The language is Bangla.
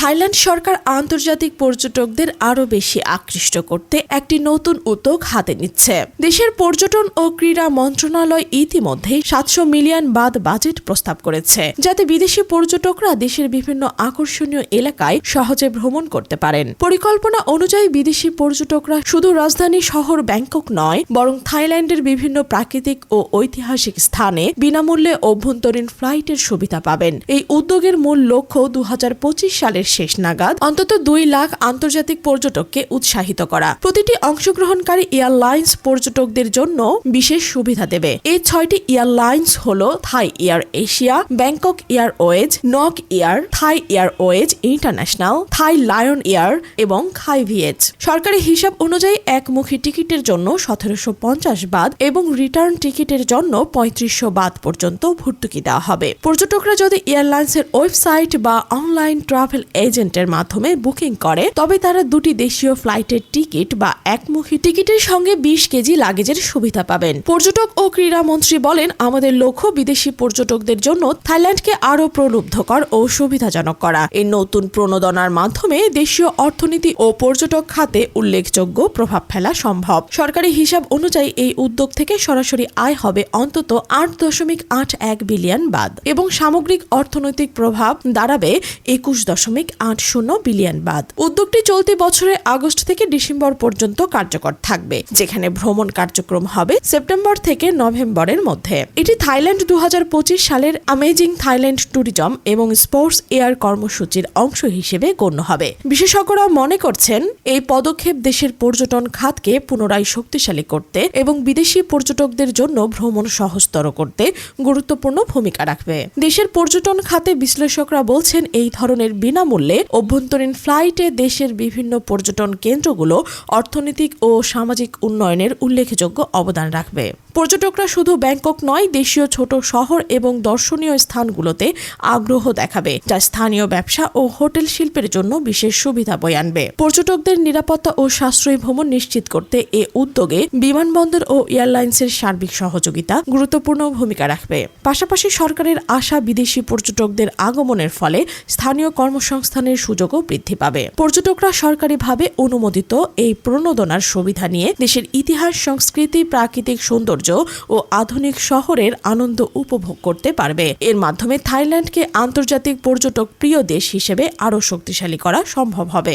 থাইল্যান্ড সরকার আন্তর্জাতিক পর্যটকদের আরও বেশি আকৃষ্ট করতে একটি নতুন উদ্যোগ হাতে নিচ্ছে। দেশের পর্যটন ও ক্রীড়া মন্ত্রণালয় ইতিমধ্যে সাতশো মিলিয়ন বাদ বাজেট প্রস্তাব করেছে, যাতে বিদেশি পর্যটকরা দেশের বিভিন্ন আকর্ষণীয় এলাকায় সহজে ভ্রমণ করতে পারেন। পরিকল্পনা অনুযায়ী বিদেশি পর্যটকরা শুধু রাজধানী শহর ব্যাংকক নয়, বরং থাইল্যান্ডের বিভিন্ন প্রাকৃতিক ও ঐতিহাসিক স্থানে বিনামূল্যে অভ্যন্তরীণ ফ্লাইটের সুবিধা পাবেন। এই উদ্যোগের মূল লক্ষ্য দু হাজার পঁচিশ সালের শেষ নাগাদ অন্তত দুই লাখ আন্তর্জাতিক পর্যটককে উৎসাহিত করা। প্রতিটি অংশগ্রহণকারী এয়ারলাইন্স পর্যটকদের জন্য বিশেষ সুবিধা দেবে। এই ছয়টি এয়ারলাইন্স হল Thai Air Asia, Bangkok Airways Nok Air, Thai Airways International, Thai Lion Air এবং খাই ভিএচ সরকারি হিসাব অনুযায়ী একমুখী টিকিটের জন্য সতেরোশো পঞ্চাশ বাদ এবং রিটার্ন টিকিটের জন্য পঁয়ত্রিশশো বাদ পর্যন্ত ভর্তুকি দেওয়া হবে। পর্যটকরা যদি এয়ারলাইন্সের ওয়েবসাইট বা অনলাইন ট্রাভেল এজেন্টের মাধ্যমে বুকিং করে, তবে তারা দুটি দেশীয় ফ্লাইটের টিকিট বা একমুখী টিকিটের সঙ্গে বিশ কেজি লাগেজের সুবিধা পাবেন। পর্যটক ও ক্রীড়া মন্ত্রী বলেন, আমাদের লক্ষ্য বিদেশি পর্যটকদের জন্য থাইল্যান্ডকে আরও প্রলুব্ধকর ও সুবিধাজনক করা। এই নতুন প্রণোদনার মাধ্যমে দেশীয় অর্থনীতি ও পর্যটক খাতে উল্লেখযোগ্য প্রভাব ফেলা সম্ভব। সরকারি হিসাব অনুযায়ী এই উদ্যোগ থেকে সরাসরি আয় হবে অন্তত আট দশমিক আট এক বিলিয়ন বাদ এবং সামগ্রিক অর্থনৈতিক প্রভাব দাঁড়াবে একুশ দশমিক আট শূন্য বিলিয়ন বাদ। উদ্যোগটি চলতি বছরের আগস্ট থেকে ডিসেম্বর পর্যন্ত কার্যকর থাকবে, যেখানে ভ্রমণ কার্যক্রম হবে সেপ্টেম্বর থেকে নভেম্বরের মধ্যে। এটি থাইল্যান্ড দু সালের অ্যামেজিং থাইল্যান্ড ট্যুরিজম এবং স্পোর্টস এয়ার কর্মসূচির অংশ হিসেবে গণ্য হবে। বিশেষজ্ঞরা মনে করছেন, এই পদক্ষেপ দেশের পর্যটন খাতকে পুনরায় শক্তিশালী করতে এবং বিদেশি পর্যটকদের জন্য ভ্রমণ সহজতর করতে গুরুত্বপূর্ণ ভূমিকা রাখবে। দেশের পর্যটন খাতে বিশ্লেষকরা বলছেন, এই ধরনের বিনামূল্যে অভ্যন্তরীণ ফ্লাইটে দেশের বিভিন্ন পর্যটন কেন্দ্রগুলো অর্থনৈতিক ও সামাজিক উন্নয়নের উল্লেখযোগ্য অবদান রাখবে। পর্যটকরা শুধু ব্যাংকক নয়, দেশীয় ছোট শহর এবং দর্শনীয় স্থানগুলোতে আগ্রহ দেখাবে, যা স্থানীয় ব্যবসা ও হোটেল শিল্পের জন্য বিশেষ সুবিধা বয়ে আনবে। পর্যটকদের নিরাপত্তা ও সাশ্রয়ী ভ্রমণ নিশ্চিত করতে এ উদ্যোগে বিমানবন্দর ও এয়ারলাইন্সের সার্বিক সহযোগিতা গুরুত্বপূর্ণ ভূমিকা রাখবে। পাশাপাশি সরকারের আশা বিদেশি পর্যটকদের আগমনের ফলে স্থানীয় কর্মসংস্থানের সুযোগও বৃদ্ধি পাবে। পর্যটকরা সরকারিভাবে অনুমোদিত এই প্রণোদনার সুবিধা নিয়ে দেশের ইতিহাস, সংস্কৃতি, প্রাকৃতিক সৌন্দর্য ও আধুনিক শহরের আনন্দ উপভোগ করতে পারবে। এর মাধ্যমে থাইল্যান্ডকে আন্তর্জাতিক পর্যটক প্রিয় দেশ হিসেবে আরও শক্তিশালী করা সম্ভব হবে।